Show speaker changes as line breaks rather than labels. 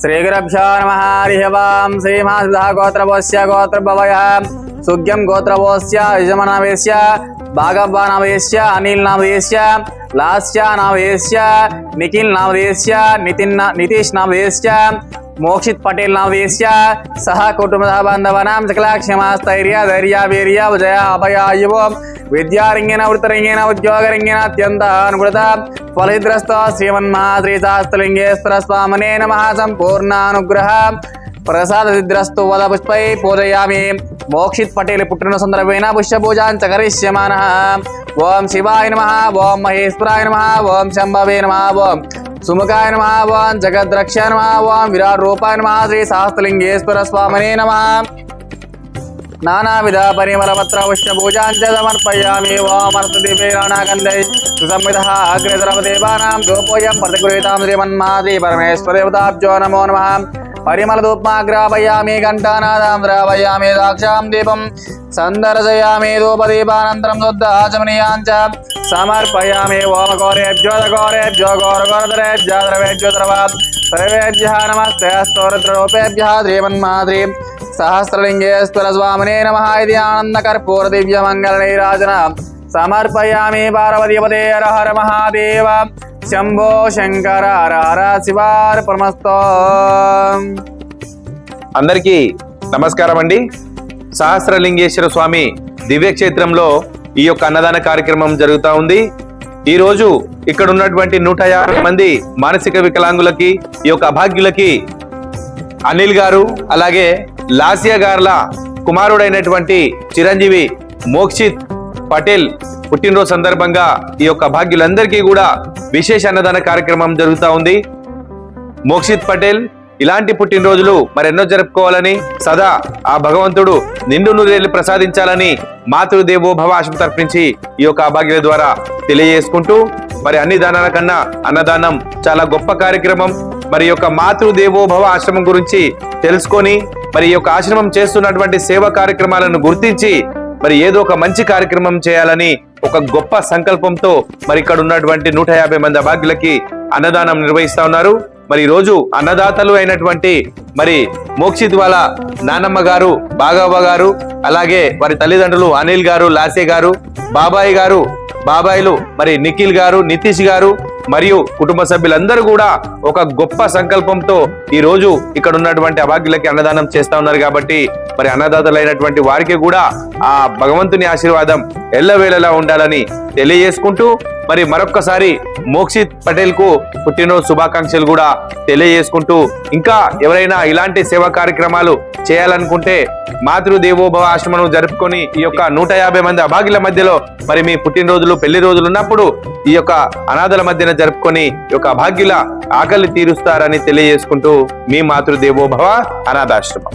శ్రీగురభ్యో నమ హరిహవాం శ్రీమాసుధ గోత్రవోస్య గోత్రభవయ సుగ్యం గోత్రవోస్య యజమనవేశ్య భాగవ్వ నామదేశ్య అనిల్ నామదేశ్య లాస్య నామదేశ్య నిఖిల్ నామదేశ్య నితిన్ నితీష్ నామదేశ్య మోక్షిత్ పటేల్ నామదేశ్య సహ కుటుంబ బాంధవనాం సకలక్షమాస్తైర్య ధైర్య వీర్య విజయ అభయాయువ విద్యారంగేన వృత్తరంగేన ఉద్యోగరంగేన అత్యంత అనుకృత ఫలిద్రస్త శ్రీమన్మహాశ్రీశాస్త్రలింగేశ్వర స్వామనే నమ సంపూర్ణానుగ్రహ ప్రసాద సిద్ధ్రస్తు వద పుష్పై పూజయామి మోక్షిత్ పటేల్ పుట్టిన సందర్భమైన పుష్ప పూజాంచ కరిష్యమాన ఓం శివాయ నమ ఓం మహేశ్వరాయ నమ ఓం శంభవే నమ ఓం సుముఖాయ నమ ఓం జగద్రక్ష నమ ఓం విరాట్ రూపాయ నమ శ్రీ శాస్త్రలింగేశ్వర స్వామనే నమ नानाविध परिमलपत्र पुष्पपूजाञ्च समर्पयामि ओमर्षदिवेणागन्धै सुसंविधः अग्रेतरवदेवानां नमो नम। परिमलधूप्माग्रापयामि घण्टानादां द्रापयामि दीपम दीपं, सन्दर्शयामि धूपदीपानन्तरं शुद्धाचमनीयाञ्च समर्पयामि नमस्ते సహస్రలింగేశ్వర స్వామినే నమ ఇది ఆనందకర్పూర దివ్య మంగళ సమర్పయామి పార్వతీపదే హర హర మహాదేవ. శంభో శంకర హర హర శివార్పణమస్తో.
అందరికీ నమస్కారం అండి సహస్రలింగేశ్వర స్వామి దివ్యక్షేత్రంలో ఈ యొక్క అన్నదాన కార్యక్రమం జరుగుతూ ఉంది. ఈ రోజు ఇక్కడ ఉన్నటువంటి నూట యాభై మంది మానసిక వికలాంగులకి ఈ యొక్క అభాగ్యులకి అనిల్ గారు అలాగే లాసియా గార్ల కుమారుడైనటువంటి చిరంజీవి మోక్షిత్ పటేల్ పుట్టినరోజు సందర్భంగా ఈ యొక్క భాగ్యులందరికీ కూడా విశేష అన్నదాన కార్యక్రమం జరుగుతూ ఉంది. మోక్షిత్ పటేల్ ఇలాంటి పుట్టినరోజులు మరెన్నో జరుపుకోవాలని సదా ఆ భగవంతుడు నిండు నూరేళ్ళు ప్రసాదించాలని మాతృదేవో భవ ఆశం తర్పించి ఈ యొక్క అభాగ్యుల ద్వారా తెలియజేసుకుంటూ మరి అన్ని దానాల కన్నా అన్నదానం చాలా గొప్ప కార్యక్రమం. మరి యొక్క మాతృదేవోభవ ఆశ్రమం గురించి తెలుసుకొని మరి ఈ యొక్క ఆశ్రమం చేస్తున్నటువంటి సేవ కార్యక్రమాలను గుర్తించి మరి ఏదో ఒక మంచి కార్యక్రమం చేయాలని ఒక గొప్ప సంకల్పంతో మరి ఇక్కడ ఉన్నటువంటి నూట యాభై మంది అభాగ్యులకి అన్నదానం నిర్వహిస్తా ఉన్నారు. మరి రోజు అన్నదాతలు అయినటువంటి మరి మోక్షిత్ వాళ్ళ నానమ్మ గారు బాగవ్వ గారు అలాగే వారి తల్లిదండ్రులు అనిల్ గారు లాసే గారు బాబాయ్ గారు బాబాయిలు మరి నిఖిల్ గారు నితీష్ గారు మరియు కుటుంబ సభ్యులందరూ కూడా ఒక గొప్ప సంకల్పంతో ఈ రోజు ఇక్కడ ఉన్నటువంటి అభాగ్యులకి అన్నదానం చేస్తా ఉన్నారు కాబట్టి మరి అన్నదాతలైనటువంటి వారికి కూడా ఆ భగవంతుని ఆశీర్వాదం ఎల్లవేళలా ఉండాలని తెలియజేసుకుంటూ మరి మరొక్కసారి మోక్షిత్ పటేల్కు పుట్టినరోజు శుభాకాంక్షలు కూడా తెలియజేసుకుంటూ ఇంకా ఎవరైనా ఇలాంటి సేవా కార్యక్రమాలు చేయాలనుకుంటే మాతృదేవోభవ ఆశ్రమం జరుపుకొని ఈ యొక్క నూట యాభై మంది అభాగ్యుల మధ్యలో మరి మీ పుట్టినరోజులు పెళ్ళి రోజులు ఉన్నప్పుడు ఈ యొక్క అనాథల మధ్యన జరుపుకొని ఒక యొక్క అభాగ్యుల ఆకలి తీరుస్తారని తెలియజేసుకుంటూ మీ మాతృదేవోభవ అనాథాశ్రమం.